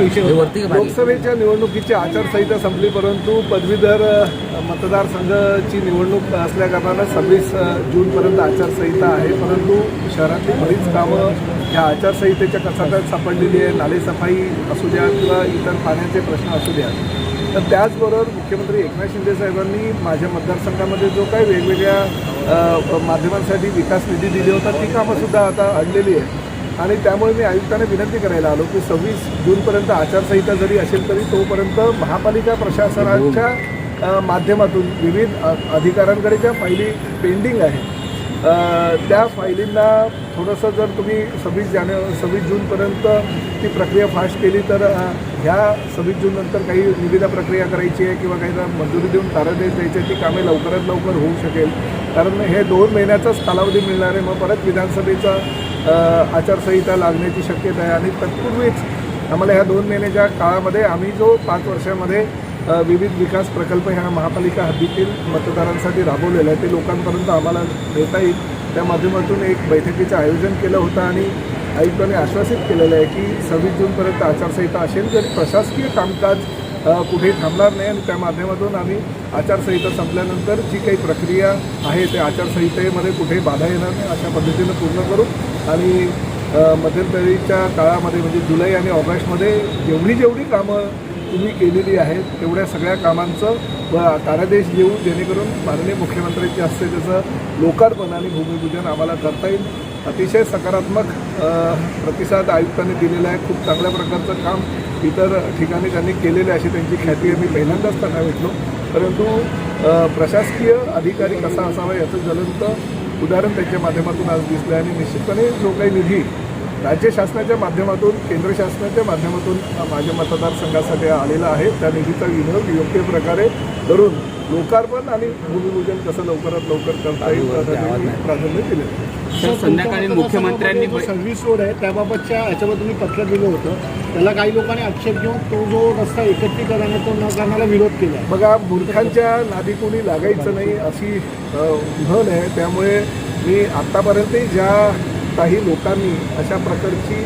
विषय? लोकसभेच्या निवडणुकीची आचारसंहिता संपली परंतु पदवीधर मतदारसंघाची निवडणूक असल्या कारणानं सव्वीस जूनपर्यंत आचारसंहिता आहे. परंतु शहरातली बरीच कामं ह्या आचारसंहितेच्या कचाट्यात सापडलेली आहे नालेसफाई असू द्या किंवा इतर पाण्याचे प्रश्न असू द्या. तर त्याचबरोबर मुख्यमंत्री एकनाथ शिंदे साहेबांनी माझ्या मतदारसंघामध्ये जो काही वेगवेगळ्या माध्यमांसाठी विकास निधी दिली होता ती कामंसुद्धा आता आणलेली आहे आणि त्यामुळे मी आयुक्तांना विनंती करायला आलो की सव्वीस जूनपर्यंत आचारसंहिता जरी असेल तरी तोपर्यंत महापालिका प्रशासनाच्या माध्यमातून विविध अधिकाऱ्यांकडे ज्या फायली पेंडिंग आहेत त्या फायलींना थोडंसं जर तुम्ही सव्वीस जाने सव्वीस जूनपर्यंत ती प्रक्रिया फास्ट केली तर ह्या सव्वीस जूननंतर काही निविदा प्रक्रिया करायची आहे किंवा काही मंजुरी देऊन तारादेश द्यायचे ती कामे लवकरात लवकर होऊ शकेल. कारण हे दोन महिन्याचाच कालावधी मिळणार आहे. मग परत विधानसभेचा आचारसंहिता लागण्याची शक्यता आहे. आणि तत्पूर्वीच आम्हाला ह्या दोन महिन्याच्या काळामध्ये आम्ही जो पाच वर्षामध्ये विविध विकास प्रकल्प ह्या महापालिका हद्दीतील मतदारांसाठी राबवलेला आहे ते लोकांपर्यंत आम्हाला देता येईल. त्या माध्यमातून एक बैठकीचं आयोजन केलं होतं आणि आयुक्तांनी आश्वासित केलेलं आहे की सव्वीस जूनपर्यंत आचारसंहिता असेल. तरी प्रशासकीय कामकाज कुठेही थांबणार नाही आणि त्या माध्यमातून आम्ही आचारसंहिता संपल्यानंतर जी काही प्रक्रिया आहे त्या आचारसंहितेमध्ये कुठेही बाधा येणार नाही. अशा पद्धतीनं पूर्ण करू. आणि मध्यंतरीच्या काळामध्ये म्हणजे जुलै आणि ऑगस्टमध्ये जेवढी जेवढी कामं तुम्ही केलेली आहेत तेवढ्या सगळ्या कामांचं व तारादेश देऊ जेणेकरून माननीय मुख्यमंत्र्यांच्या हस्ते त्याचं लोकार्पण आणि भूमिपूजन आम्हाला करता येईल. अतिशय सकारात्मक प्रतिसाद आयुक्तांनी दिलेला आहे. खूप चांगल्या प्रकारचं काम इतर ठिकाणी त्यांनी केलेले अशी त्यांची ख्याती आम्ही मी पहिल्यांदाच त्यांना भेटलो. परंतु प्रशासकीय अधिकारी कसा असावा याचं ज्वलंत उदाहरण त्यांच्या माध्यमातून आज दिसलं आहे आणि निश्चितपणे जो काही निधी राज्य शासनाच्या माध्यमातून केंद्र शासनाच्या माध्यमातून माझ्या मतदारसंघासाठी आलेला आहे त्या निधीचा विनियोग योग्य प्रकारे करून लोकार्पण आणि भूमिपूजन कसं लवकरात लवकर करता येईल प्राधान्य दिले सर संध्याकाळी मुख्यमंत्र्यांनी सर्व्हिस रोड आहे त्याबाबतच्या याच्यावर तुम्ही पत्र दिलं होतं. त्याला काही लोकांनी आक्षेप घेऊन तो जो रस्ता एकत्रीकरण तो न करण्याला विरोध केला बघा मूर्खांच्या नादी कोणी लागायचं नाही अशी म्हण आहे. त्यामुळे मी आत्तापर्यंत ज्या काही लोकांनी अशा प्रकारची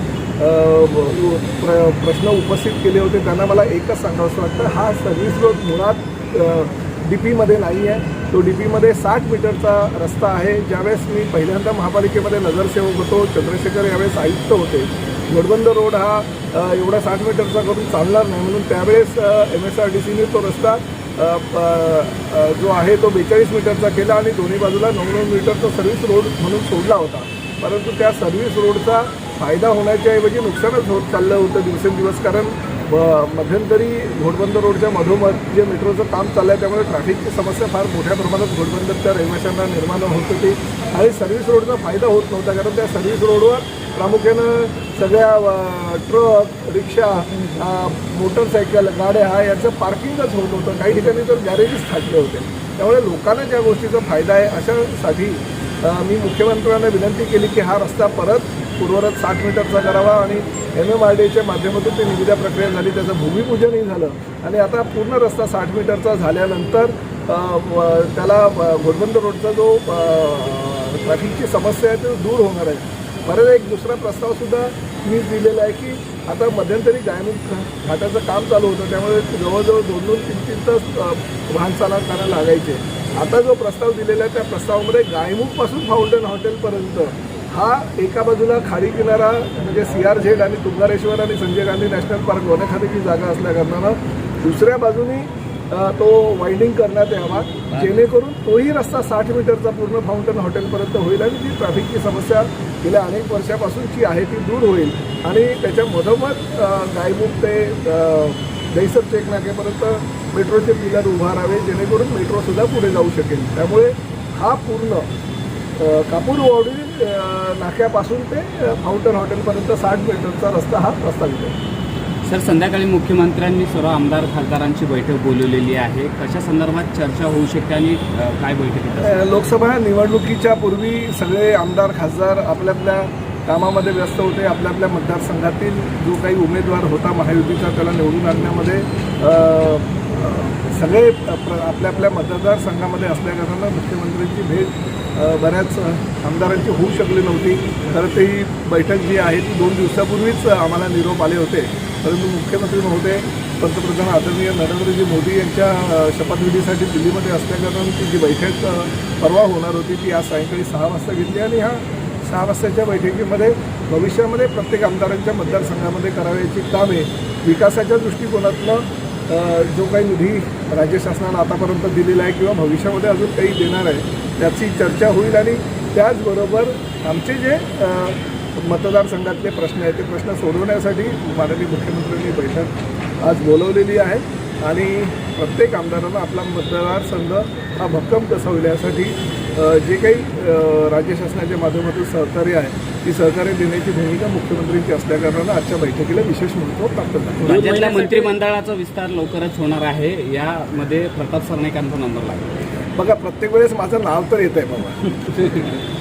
प्र प्रश्न उपस्थित केले होते त्यांना मला एकच सांगावंसं वाटतं हा सर्व्हिस रोड मुळात डी पीमध्ये नाही आहे तो डी पीमध्ये साठ मीटरचा रस्ता आहे. ज्यावेळेस मी पहिल्यांदा महापालिकेमध्ये नगरसेवक होतो चंद्रशेखर यावेळेस आयुक्त होते. घोडबंद रोड हा एवढा साठ मीटरचा करून चालणार नाही. म्हणून त्यावेळेस एम एस आर डी सीने तो रस्ता प- जो आहे तो बेचाळीस मीटरचा केला आणि दोन्ही बाजूला नऊ नऊ मीटरचा सर्व्हिस रोड म्हणून सोडला होता. परंतु त्या सर्व्हिस रोडचा फायदा होण्याच्याऐवजी नुकसानच होत चाललं होतं दिवसेंदिवस. कारण ब- मध्यंतरी घोडबंदर रोडच्या मधोमध जे मेट्रोचं काम चाललं आहे त्यामुळे ट्रॅफिकची समस्या फार मोठ्या प्रमाणात घोडबंदरच्या रहिवाशांना निर्माण होत होती. आणि सर्व्हिस रोडचा फायदा होत नव्हता कारण त्या सर्व्हिस रोडवर प्रामुख्यानं सगळ्या ट्रक रिक्षा मोटरसायकल गाड्या याचं पार्किंगच होत होतं काही ठिकाणी तर गॅरेजेस थाटले होते. त्यामुळे लोकांना ज्या गोष्टीचा फायदा आहे अशासाठी मी मुख्यमंत्र्यांना विनंती केली की हा रस्ता परत पूर्वरत साठ मीटरचा करावा आणि एम एम आर डीच्या माध्यमातून ती निविदा प्रक्रिया झाली. त्याचं भूमिपूजनही झालं. आणि आता पूर्ण रस्ता साठ मीटरचा झाल्यानंतर त्याला घोडबंद रोडचा जो ट्रॅफिकची समस्या आहे ती दूर होणार आहे. परत एक दुसरा प्रस्तावसुद्धा मी दिलेला आहे की आता मध्यंतरी गायमुख घाटाचं काम चालू होतं. त्यामुळे जवळजवळ दोन दोन तीन तीन तास वाहन चालकांना करायला लागायचे. आता जो प्रस्ताव दिलेला आहे त्या प्रस्तावामध्ये गायमुखपासून फाउंटन हॉटेलपर्यंत हा एका बाजूला खाडी किनारा म्हणजे सी आर झेड आणि तुंगारेश्वर आणि संजय गांधी नॅशनल पार्क वनखात्याची जागा असल्याकारणानं दुसऱ्या बाजूनी तो वाइंडिंग करण्यात यावा. जेणेकरून तोही रस्ता साठ मीटरचा पूर्ण फाउंटन हॉटेलपर्यंत होईल आणि जी ट्रॅफिकची समस्या गेल्या अनेक वर्षापासूनची आहे ती दूर होईल. आणि त्याच्या मधोमध गायमुख ते अ, दहिसर चेक मेट्रोचे पिलर उभारावे जेणेकरून मेट्रोसुद्धा पुढे जाऊ शकेल. त्यामुळे हा पूर्ण कापूरवाडी अ, नाक्यापासून ते फाउंटन हॉटेलपर्यंत साठ मीटरचा रस्ता हा प्रस्तावित आहे. सर संध्याकाळी मुख्यमंत्र्यांनी सर्व आमदार खासदारांची बैठक बोलवलेली आहे. कशा संदर्भात चर्चा होऊ शकते आणि काय? अ, लोकसभा निवडणुकीच्या पूर्वी सगळे आमदार खासदार आपल्या आपल्या कामामध्ये व्यस्त होते. आपल्या आपल्या मतदारसंघातील जो काही उमेदवार होता महायुतीचा त्याला निवडून आणण्यामध्ये सगळे आपल्या आपल्या मतदारसंघामध्ये असल्याकारणानं मुख्यमंत्र्यांची भेट बऱ्याच आमदारांची होऊ शकली नव्हती. तर ती बैठक जी आहे ती दोन दिवसापूर्वीच आम्हाला निरोप आले होते. परंतु मुख्यमंत्री महोदय पंतप्रधान आदरणीय नरेंद्रजी मोदी यांच्या शपथविधीसाठी दिल्लीमध्ये असल्याकारणानं ती जी बैठक परवा होणार होती ती आज सायंकाळी सहा वाजता घेतली आणि ह्या सहा वाजताच्या बैठकीमध्ये भविष्यामध्ये प्रत्येक आमदारांच्या मतदारसंघामध्ये करावयाची कामे विकासाच्या दृष्टिकोनातनं जो काही निधी राज्य शासनानं आतापर्यंत दिलेला आहे किंवा भविष्यामध्ये अजून काही देणार आहे त्याची चर्चा होईल आणि त्याचबरोबर आमचे जे मतदारसंघातले प्रश्न आहेत ते प्रश्न सोडवण्यासाठी माननीय मुख्यमंत्र्यांनी बैठक आज बोलवलेली आहे आणि प्रत्येक आमदारांना आपला मतदारसंघ हा भक्कम कसा होईल यासाठी जे काही राज्य शासनाच्या माध्यमातून सहकार्य आहे ती सहकार्य देण्याची भूमिका मुख्यमंत्र्यांची असल्याकारणानं आजच्या बैठकीला विशेष महत्त्व प्राप्त झालं. राज्यातल्या मंत्रिमंडळाचा विस्तार लवकरच होणार आहे यामध्ये प्रताप सरनाईकांचा नंबर लागला. बघा प्रत्येक वेळेस माझं नाव तर येत आहे बाबा.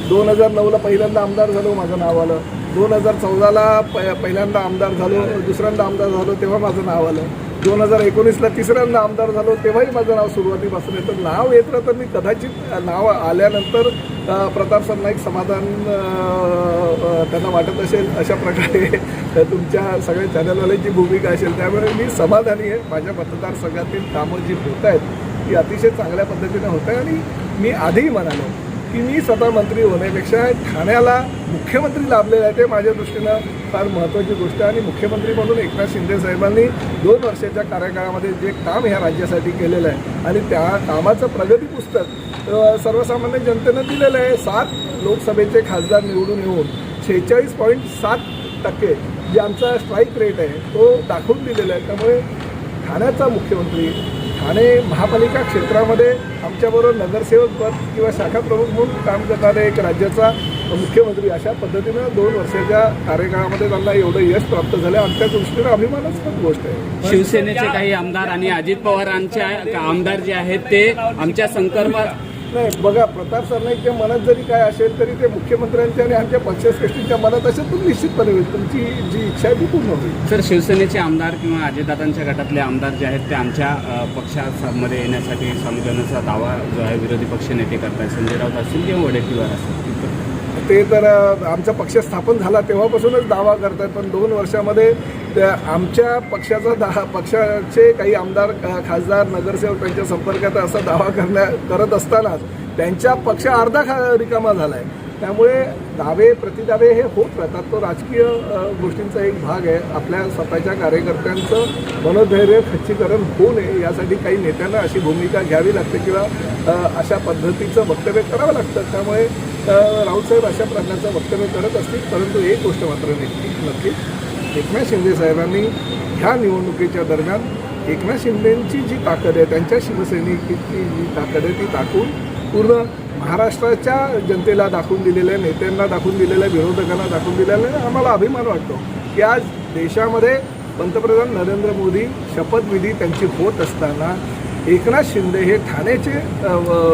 दोन हजार नऊला पहिल्यांदा आमदार झालो माझं नाव आलं. दोन हजार चौदाला प पहिल्यांदा आमदार झालो दुसऱ्यांदा आमदार झालो तेव्हा माझं नाव आलं. दोन हजार एकोणीसला तिसऱ्यांदा आमदार झालो तेव्हाही माझं नाव सुरुवातीपासून येतं. नाव येत राहतं तर मी कदाचित नाव आल्यानंतर प्रताप सरनाईक समाधान त्यांना वाटत असेल अशा प्रकारे तुमच्या सगळ्या चॅनलवाल्यांची भूमिका असेल त्यामुळे मी समाधानी आहे. माझ्या मतदारसंघातील कामं जी होत आहेत ती अतिशय चांगल्या पद्धतीने होत आहे आणि मी आधीही म्हणालो की मी स्वतः मंत्री होण्यापेक्षा ठाण्याला मुख्यमंत्री लाभलेलं आहे ते माझ्या दृष्टीनं फार महत्त्वाची गोष्ट आहे. आणि मुख्यमंत्री म्हणून एकनाथ शिंदे साहेबांनी दोन वर्षाच्या कार्यकाळामध्ये जे काम ह्या राज्यासाठी केलेलं आहे आणि त्या कामाचं प्रगती पुस्तक सर्वसामान्य जनतेनं दिलेलं आहे. सात लोकसभेचे खासदार निवडून येऊन शेहेचाळीस पॉईंट सात टक्के जे आमचा स्ट्राईक रेट आहे तो दाखवून दिलेला आहे. त्यामुळे ठाण्याचा मुख्यमंत्री ठाणे महापालिका क्षेत्रामध्ये आमच्याबरोबर नगरसेवक पद किंवा शाखा प्रमुख म्हणून काम करणारे एक राज्याचा मुख्यमंत्री अशा पद्धतीनं दोन वर्षाच्या कार्यकाळामध्ये त्यांना एवढं यश प्राप्त झालं. आमच्या दृष्टीनं अभिमानास्पद गोष्ट आहे. शिवसेनेचे काही आमदार आणि अजित पवारांच्या आमदार जे आहेत ते आमच्या संकल्पात नाही बघा प्रताप सरनाईकच्या मनात जरी काय असेल तरी ते मुख्यमंत्र्यांच्या आणि आमच्या पक्षश्रेष्ठींच्या मनात असेल तर निश्चितपणे होईल. तुमची जी इच्छा आहे ती पूर्ण होईल. सर शिवसेनेचे आमदार किंवा अजितदादांच्या गटातले आमदार जे आहेत ते आमच्या पक्षामध्ये येण्यासाठी संविधानाचा दावा जो आहे विरोधी पक्ष नेते करतात संजय राऊत असतील किंवा वडेट्टीवार असतील. ते तर आमचा पक्ष स्थापन झाला तेव्हापासूनच दावा करतात पण दोन वर्षामध्ये त्या आमच्या पक्षाचा दहा पक्षाचे काही आमदार खासदार नगरसेवक त्यांच्या संपर्कात असा दावा करण्या करत असतानाच त्यांच्या पक्ष अर्धा खा रिकामा झाला आहे त्यामुळे दावे प्रतिदावे हे होत राहतात. तो राजकीय गोष्टींचा एक भाग आहे. आपल्या स्वतःच्या कार्यकर्त्यांचं मनोधैर्य खच्चीकरण होऊ नये यासाठी काही नेत्यांना अशी भूमिका घ्यावी लागते किंवा अशा पद्धतीचं वक्तव्य करावं लागतं. त्यामुळे अ, राऊतसाहेब अशा प्रकारचं वक्तव्य करत असतील परंतु एक गोष्ट मात्र नक्की नक्की एकनाथ शिंदे साहेबांनी ह्या निवडणुकीच्या दरम्यान एकनाथ शिंदेंची जी ताकद आहे त्यांच्या शिवसैनिकीची जी ताकद आहे ती दाखवून पूर्ण महाराष्ट्राच्या जनतेला दाखवून दिलेल्या नेत्यांना दाखवून दिलेल्या विरोधकांना दाखवून दिलेलं आहे आम्हाला अभिमान वाटतो की आज देशामध्ये पंतप्रधान नरेंद्र मोदी शपथविधी त्यांची होत असताना एकनाथ शिंदे हे ठाण्याचे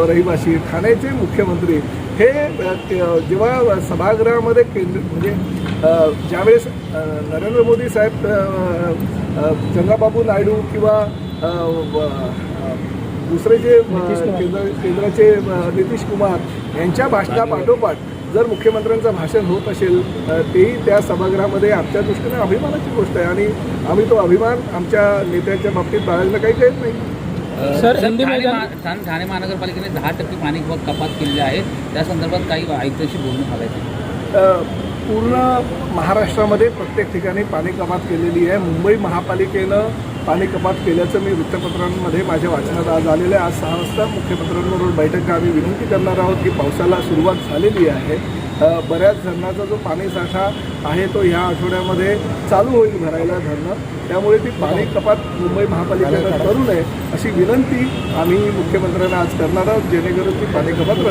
रहिवासी ठाण्याचे मुख्यमंत्री हे जेव्हा सभागृहामध्ये केंद्र म्हणजे ज्यावेळेस नरेंद्र मोदी साहेब चंद्राबाबू नायडू किंवा दुसरे जे केंद्र केंद्राचे नितीश कुमार यांच्या भाषणापाठोपाठ जर मुख्यमंत्र्यांचं भाषण होत असेल तेही त्या सभागृहामध्ये आमच्या दृष्टीने अभिमानाची गोष्ट आहे. आणि आम्ही तो अभिमान आमच्या नेत्यांच्या बाबतीत बाळगणं काही कळत नाही. सर हिंदी ठाणे महानगरपालिकेने दहा टक्के पाणी कपात केलेली आहे त्या संदर्भात काही आयुक्तांशी बोलणं झालं पूर्ण महाराष्ट्रामध्ये प्रत्येक ठिकाणी पाणी कपात केलेली आहे. मुंबई महापालिकेनं पाणी कपात केल्याचं मी वृत्तपत्रांमध्ये माझ्या वाचनात आज आलेलं आहे. आज सहा वाजता मुख्यमंत्र्यांबरोबर बैठक आम्ही विनंती करणार आहोत की पावसाला सुरुवात झालेली आहे. बऱ्याच धरणाचा जो पाणीसाठा आहे तो ह्या आठवड्यामध्ये चालू होईल भरायला धरणं. त्यामुळे ती पाणी कपात मुंबई महापालिकेनं करू नये अशी विनंती आम्ही मुख्यमंत्र्यांना आज करणार आहोत जेणेकरून ती पाणी कपात